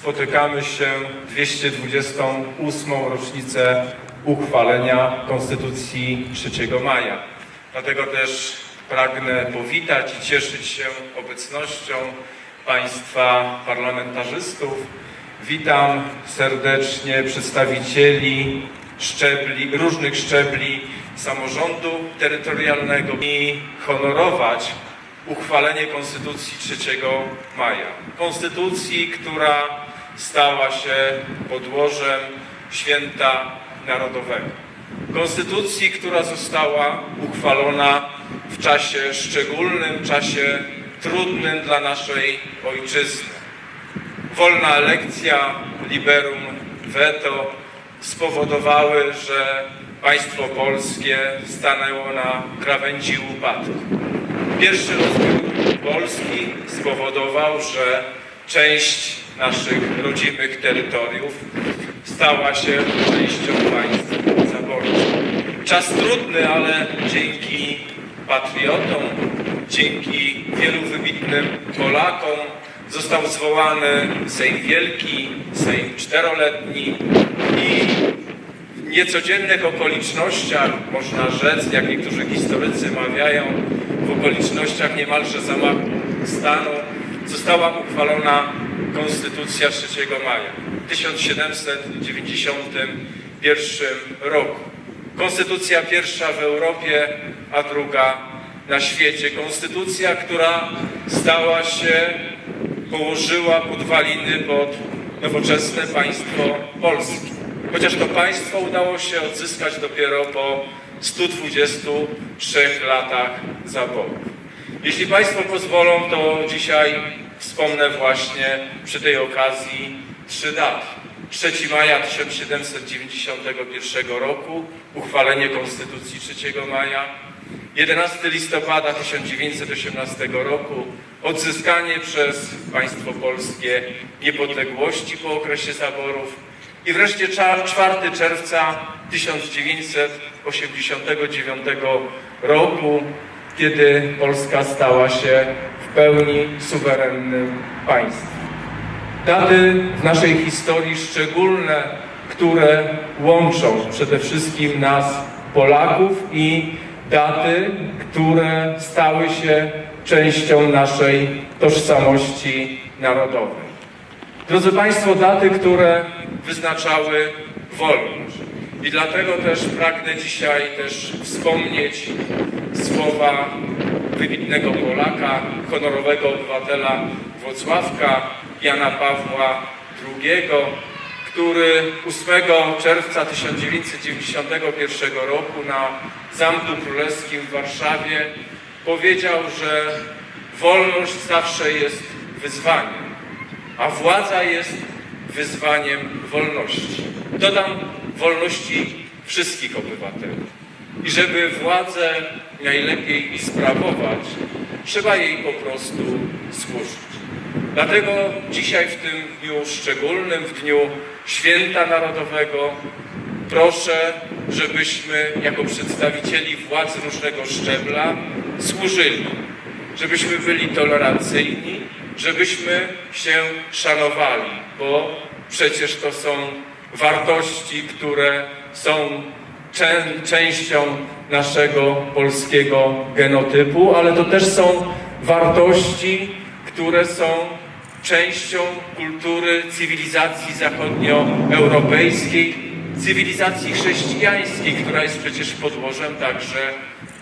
spotykamy się 228. rocznicę uchwalenia Konstytucji 3 maja. Dlatego też pragnę powitać i cieszyć się obecnością Państwa parlamentarzystów. Witam serdecznie przedstawicieli szczebli, różnych szczebli samorządu terytorialnego i honorować uchwalenie Konstytucji 3 maja. Konstytucji, która stała się podłożem święta narodowego. Konstytucji, która została uchwalona w czasie szczególnym, czasie trudnym dla naszej ojczyzny. Wolna elekcja, liberum veto spowodowały, że państwo polskie stanęło na krawędzi upadku. Pierwszy rozbiór Polski spowodował, że część naszych rodzimych terytoriów stała się częścią państw zaborczych. Czas trudny, ale dzięki patriotom, dzięki wielu wybitnym Polakom został zwołany Sejm Wielki, Sejm Czteroletni i w niecodziennych okolicznościach, można rzec, jak niektórzy historycy mawiają, w okolicznościach niemalże zamachu stanu, została uchwalona Konstytucja 3 maja w 1791 roku. Konstytucja pierwsza w Europie, a druga na świecie. Konstytucja, która stała się, położyła podwaliny pod nowoczesne państwo polskie. Chociaż to państwo udało się odzyskać dopiero po 123 latach zaborów. Jeśli Państwo pozwolą, to dzisiaj wspomnę właśnie przy tej okazji trzy daty. 3 maja 1791 roku, uchwalenie Konstytucji 3 maja, 11 listopada 1918 roku, odzyskanie przez państwo polskie niepodległości po okresie zaborów i wreszcie 4 czerwca 1989 roku, kiedy Polska stała się w pełni suwerennym państwem. Daty w naszej historii szczególne, które łączą przede wszystkim nas, Polaków, i daty, które stały się częścią naszej tożsamości narodowej. Drodzy Państwo, daty, które wyznaczały wolność. I dlatego też pragnę dzisiaj też wspomnieć słowa wybitnego Polaka, honorowego obywatela Włocławka, Jana Pawła II, który 8 czerwca 1991 roku na Zamku Królewskim w Warszawie powiedział, że wolność zawsze jest wyzwaniem, a władza jest wyzwaniem wolności. Dodam wolności wszystkich obywateli. I żeby władzę najlepiej sprawować, trzeba jej po prostu służyć. Dlatego dzisiaj w tym dniu szczególnym, w dniu Święta Narodowego, proszę, żebyśmy jako przedstawicieli władz różnego szczebla służyli, żebyśmy byli tolerancyjni, żebyśmy się szanowali, bo przecież to są wartości, które są czę- częścią naszego polskiego genotypu, ale to też są wartości, które są częścią kultury cywilizacji zachodnioeuropejskiej, cywilizacji chrześcijańskiej, która jest przecież podłożem także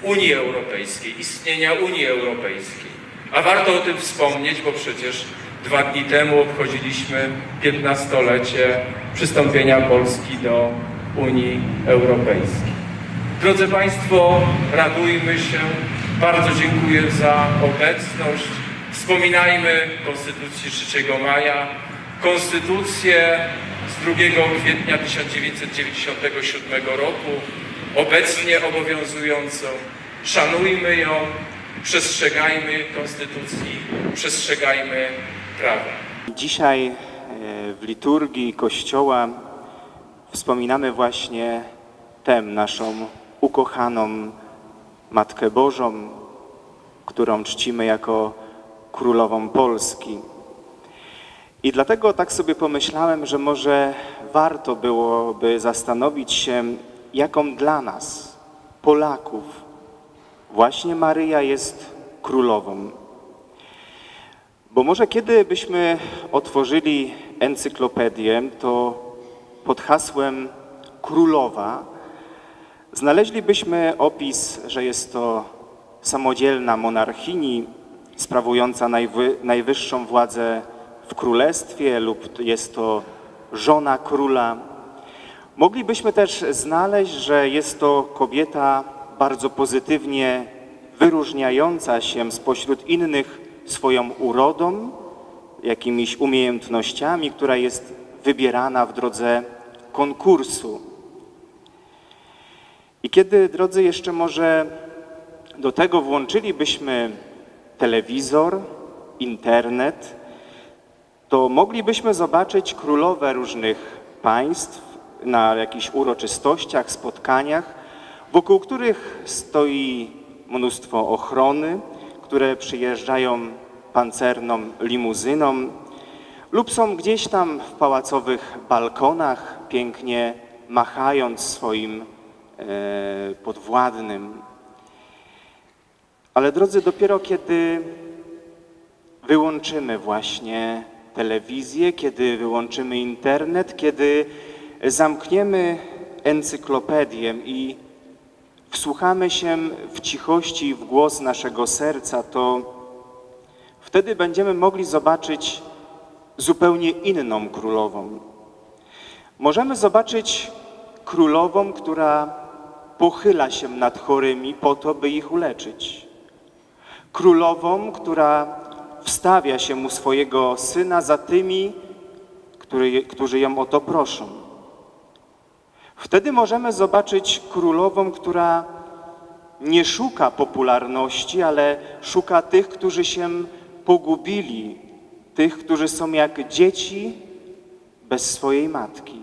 Unii Europejskiej, istnienia Unii Europejskiej. A warto o tym wspomnieć, bo przecież dwa dni temu obchodziliśmy 15-lecie przystąpienia Polski do Unii Europejskiej. Drodzy Państwo, radujmy się. Bardzo dziękuję za obecność. Wspominajmy Konstytucję 3 maja, Konstytucję z 2 kwietnia 1997 roku, obecnie obowiązującą. Szanujmy ją, przestrzegajmy Konstytucji, przestrzegajmy prawa. Dzisiaj e, w liturgii Kościoła wspominamy właśnie tę naszą ukochaną Matkę Bożą, którą czcimy jako Królową Polski. I dlatego tak sobie pomyślałem, że może warto byłoby zastanowić się, jaką dla nas, Polaków, właśnie Maryja jest królową. Bo może kiedy byśmy otworzyli encyklopedię, to pod hasłem królowa znaleźlibyśmy opis, że jest to samodzielna monarchini sprawująca najwy, najwyższą władzę w królestwie lub jest to żona króla. Moglibyśmy też znaleźć, że jest to kobieta bardzo pozytywnie wyróżniająca się spośród innych swoją urodą, jakimiś umiejętnościami, która jest wybierana w drodze konkursu. I kiedy, drodzy, jeszcze może do tego włączylibyśmy telewizor, internet, to moglibyśmy zobaczyć królowe różnych państw na jakichś uroczystościach, spotkaniach, wokół których stoi mnóstwo ochrony, które przyjeżdżają pancerną limuzyną lub są gdzieś tam w pałacowych balkonach, pięknie machając swoim e, podwładnym. Ale drodzy, dopiero kiedy wyłączymy właśnie telewizję, kiedy wyłączymy internet, kiedy zamkniemy encyklopedię i wsłuchamy się w cichości w głos naszego serca, to wtedy będziemy mogli zobaczyć zupełnie inną królową. Możemy zobaczyć królową, która pochyla się nad chorymi po to, by ich uleczyć. Królową, która wstawia się u swojego syna za tymi, który, którzy ją o to proszą. Wtedy możemy zobaczyć królową, która nie szuka popularności, ale szuka tych, którzy się pogubili, tych, którzy są jak dzieci bez swojej matki.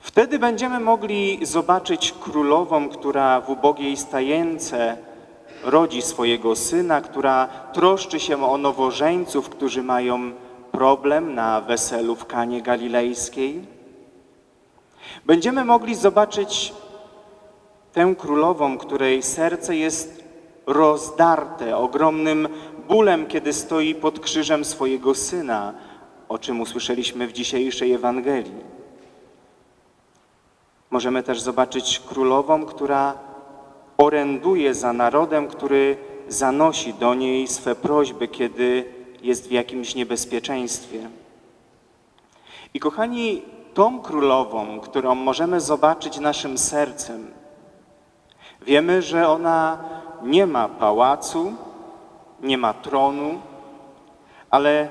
Wtedy będziemy mogli zobaczyć królową, która w ubogiej stajence rodzi swojego syna, która troszczy się o nowożeńców, którzy mają problem na weselu w Kanie Galilejskiej. Będziemy mogli zobaczyć tę królową, której serce jest rozdarte ogromnym bólem, kiedy stoi pod krzyżem swojego syna, o czym usłyszeliśmy w dzisiejszej Ewangelii. Możemy też zobaczyć królową, która oręduje za narodem, który zanosi do niej swe prośby, kiedy jest w jakimś niebezpieczeństwie. I kochani, tą królową, którą możemy zobaczyć naszym sercem, wiemy, że ona nie ma pałacu, nie ma tronu, ale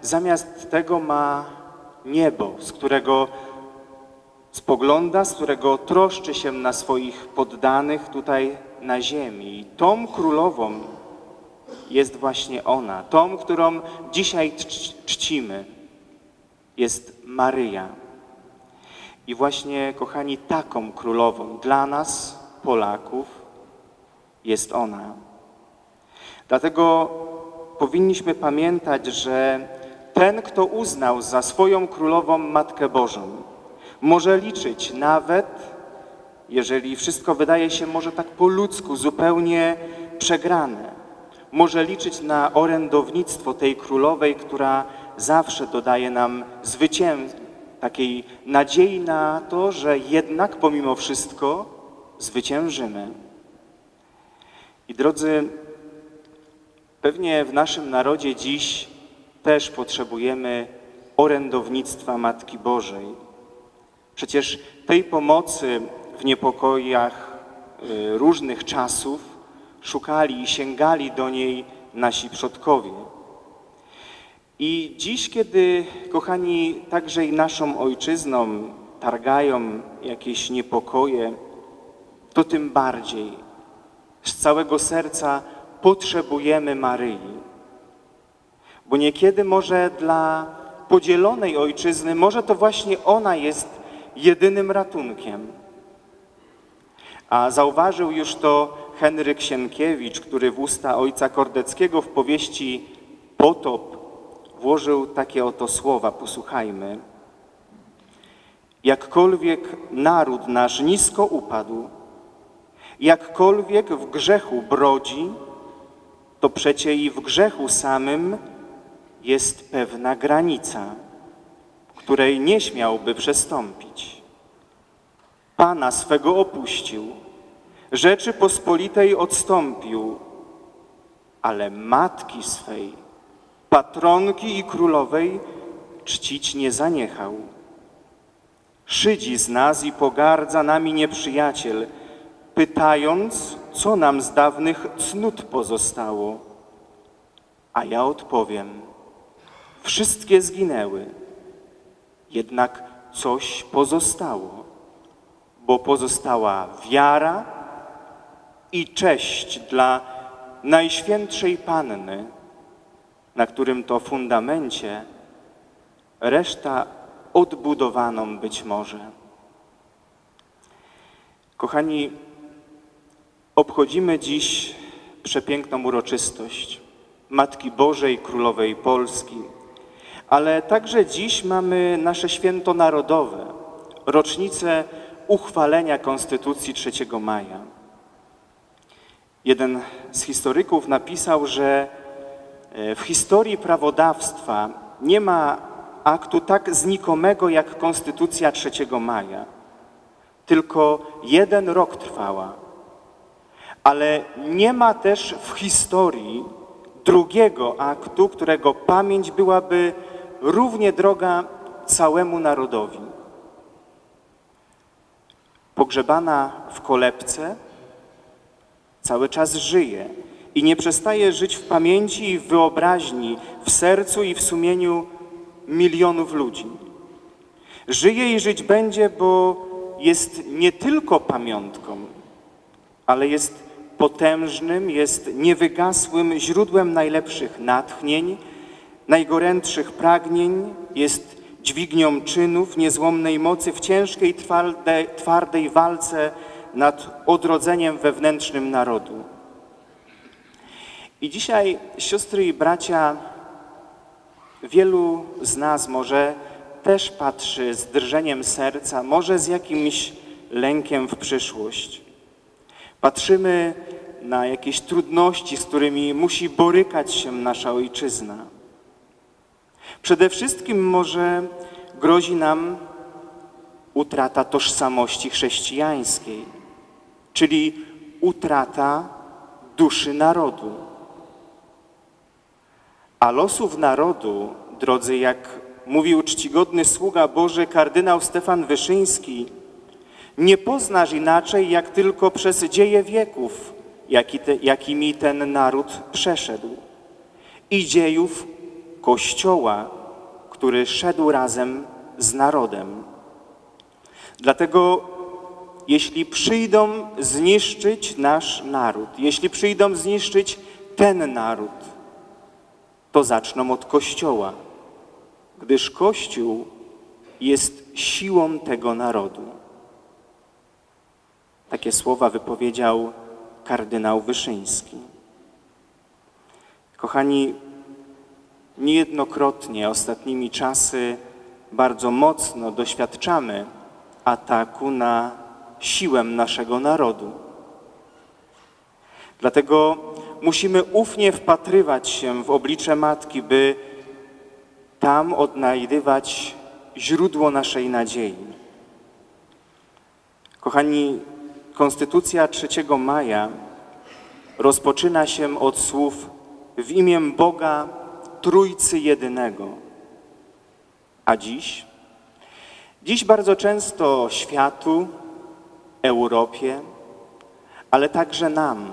zamiast tego ma niebo, z którego spogląda, z którego troszczy się na swoich poddanych tutaj na ziemi. I tą królową jest właśnie ona, tą, którą dzisiaj czci- czcimy, jest Maryja. I właśnie, kochani, taką królową dla nas, Polaków, jest ona. Dlatego powinniśmy pamiętać, że ten, kto uznał za swoją królową Matkę Bożą, może liczyć nawet, jeżeli wszystko wydaje się może tak po ludzku, zupełnie przegrane, może liczyć na orędownictwo tej królowej, która zawsze dodaje nam zwycięstwo, takiej nadziei na to, że jednak pomimo wszystko zwyciężymy. I drodzy, pewnie w naszym narodzie dziś też potrzebujemy orędownictwa Matki Bożej. Przecież tej pomocy w niepokojach y, różnych czasów szukali i sięgali do niej nasi przodkowie. I dziś, kiedy, kochani, także i naszą ojczyzną targają jakieś niepokoje, to tym bardziej z całego serca potrzebujemy Maryi. Bo niekiedy może dla podzielonej ojczyzny, może to właśnie ona jest jedynym ratunkiem. A zauważył już to Henryk Sienkiewicz, który w usta ojca Kordeckiego w powieści Potop włożył takie oto słowa, posłuchajmy. Jakkolwiek naród nasz nisko upadł, jakkolwiek w grzechu brodzi, to przecie i w grzechu samym jest pewna granica, której nie śmiałby przestąpić. Pana swego opuścił, Rzeczy Pospolitej odstąpił, ale matki swej, patronki i królowej czcić nie zaniechał. Szydzi z nas i pogardza nami nieprzyjaciel, pytając, co nam z dawnych cnót pozostało. A ja odpowiem, wszystkie zginęły, jednak coś pozostało, bo pozostała wiara i cześć dla Najświętszej Panny, na którym to fundamencie reszta odbudowaną być może. Kochani, obchodzimy dziś przepiękną uroczystość Matki Bożej Królowej Polski, ale także dziś mamy nasze święto narodowe, rocznicę uchwalenia Konstytucji 3 maja. Jeden z historyków napisał, że w historii prawodawstwa nie ma aktu tak znikomego jak Konstytucja 3 maja. Tylko jeden rok trwała. Ale nie ma też w historii drugiego aktu, którego pamięć byłaby równie droga całemu narodowi. Pogrzebana w kolebce, cały czas żyje i nie przestaje żyć w pamięci i w wyobraźni, w sercu i w sumieniu milionów ludzi. Żyje i żyć będzie, bo jest nie tylko pamiątką, ale jest potężnym, jest niewygasłym źródłem najlepszych natchnień, najgorętszych pragnień, jest dźwignią czynów, niezłomnej mocy w ciężkiej, twardej, twardej walce nad odrodzeniem wewnętrznym narodu. I dzisiaj, siostry i bracia, wielu z nas może też patrzy z drżeniem serca, może z jakimś lękiem w przyszłość. Patrzymy na jakieś trudności, z którymi musi borykać się nasza ojczyzna. Przede wszystkim może grozi nam utrata tożsamości chrześcijańskiej czyli utrata duszy narodu. A losów narodu, drodzy, jak mówił czcigodny sługa Boży kardynał Stefan Wyszyński, nie poznasz inaczej, jak tylko przez dzieje wieków, jaki te, jakimi ten naród przeszedł. I dziejów Kościoła, który szedł razem z narodem. Dlatego jeśli przyjdą zniszczyć nasz naród, jeśli przyjdą zniszczyć ten naród, to zaczną od Kościoła, gdyż Kościół jest siłą tego narodu. Takie słowa wypowiedział kardynał Wyszyński. Kochani, niejednokrotnie ostatnimi czasy bardzo mocno doświadczamy ataku na siłę naszego narodu. Dlatego musimy ufnie wpatrywać się w oblicze Matki, by tam odnajdywać źródło naszej nadziei. Kochani, Konstytucja 3 maja rozpoczyna się od słów w imię Boga Trójcy Jedynego. A dziś? Dziś bardzo często światu, Europie, ale także nam,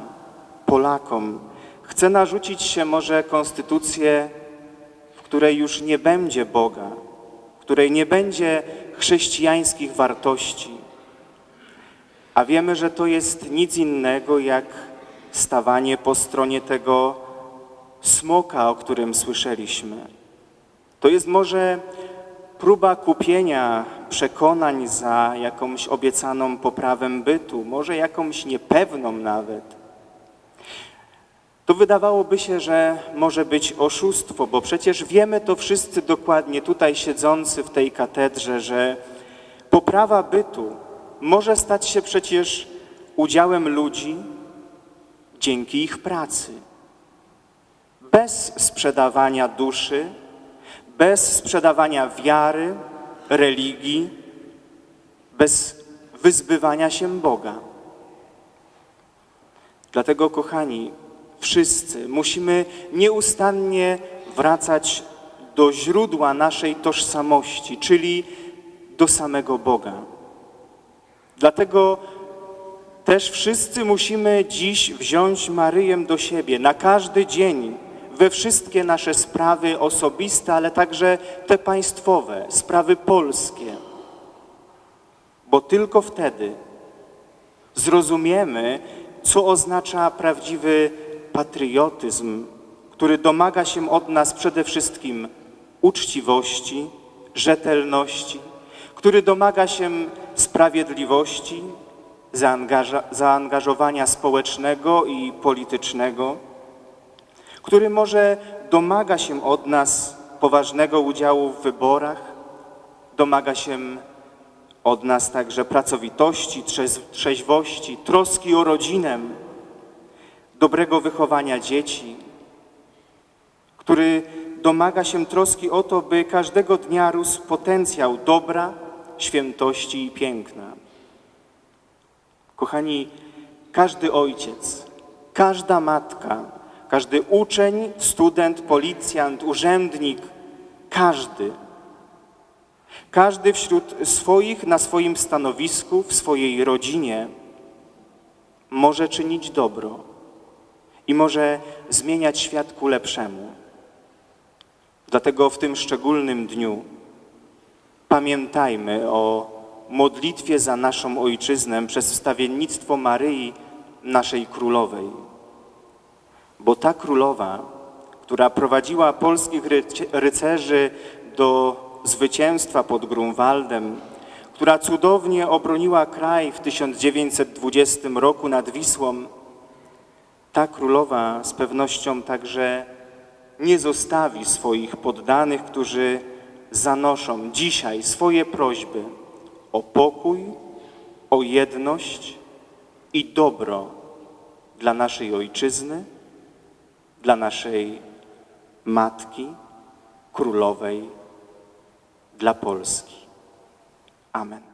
Polakom, chce narzucić się może konstytucję, w której już nie będzie Boga, w której nie będzie chrześcijańskich wartości. A wiemy, że to jest nic innego jak stawanie po stronie tego smoka, o którym słyszeliśmy. To jest może próba kupienia przekonań za jakąś obiecaną poprawę bytu, może jakąś niepewną nawet. To wydawałoby się, że może być oszustwo, bo przecież wiemy to wszyscy dokładnie tutaj siedzący w tej katedrze, że poprawa bytu może stać się przecież udziałem ludzi dzięki ich pracy. Bez sprzedawania duszy, bez sprzedawania wiary, religii, bez wyzbywania się Boga. Dlatego, kochani, wszyscy musimy nieustannie wracać do źródła naszej tożsamości, czyli do samego Boga. Dlatego też wszyscy musimy dziś wziąć Maryję do siebie na każdy dzień, we wszystkie nasze sprawy osobiste, ale także te państwowe, sprawy polskie. Bo tylko wtedy zrozumiemy, co oznacza prawdziwy patriotyzm, który domaga się od nas przede wszystkim uczciwości, rzetelności, który domaga się sprawiedliwości, zaangażowania społecznego i politycznego, który może domaga się od nas poważnego udziału w wyborach, domaga się od nas także pracowitości, trzeź- trzeźwości, troski o rodzinę, dobrego wychowania dzieci, który domaga się troski o to, by każdego dnia rósł potencjał dobra, świętości i piękna. Kochani, każdy ojciec, każda matka, każdy uczeń, student, policjant, urzędnik, każdy każdy wśród swoich na swoim stanowisku, w swojej rodzinie może czynić dobro i może zmieniać świat ku lepszemu. Dlatego w tym szczególnym dniu pamiętajmy o modlitwie za naszą ojczyznę przez wstawiennictwo Maryi, naszej królowej. Bo ta królowa, która prowadziła polskich rycerzy do zwycięstwa pod Grunwaldem, która cudownie obroniła kraj w 1920 roku nad Wisłą, ta królowa z pewnością także nie zostawi swoich poddanych, którzy zanoszą dzisiaj swoje prośby o pokój, o jedność i dobro dla naszej ojczyzny, dla naszej matki królowej, dla Polski. Amen.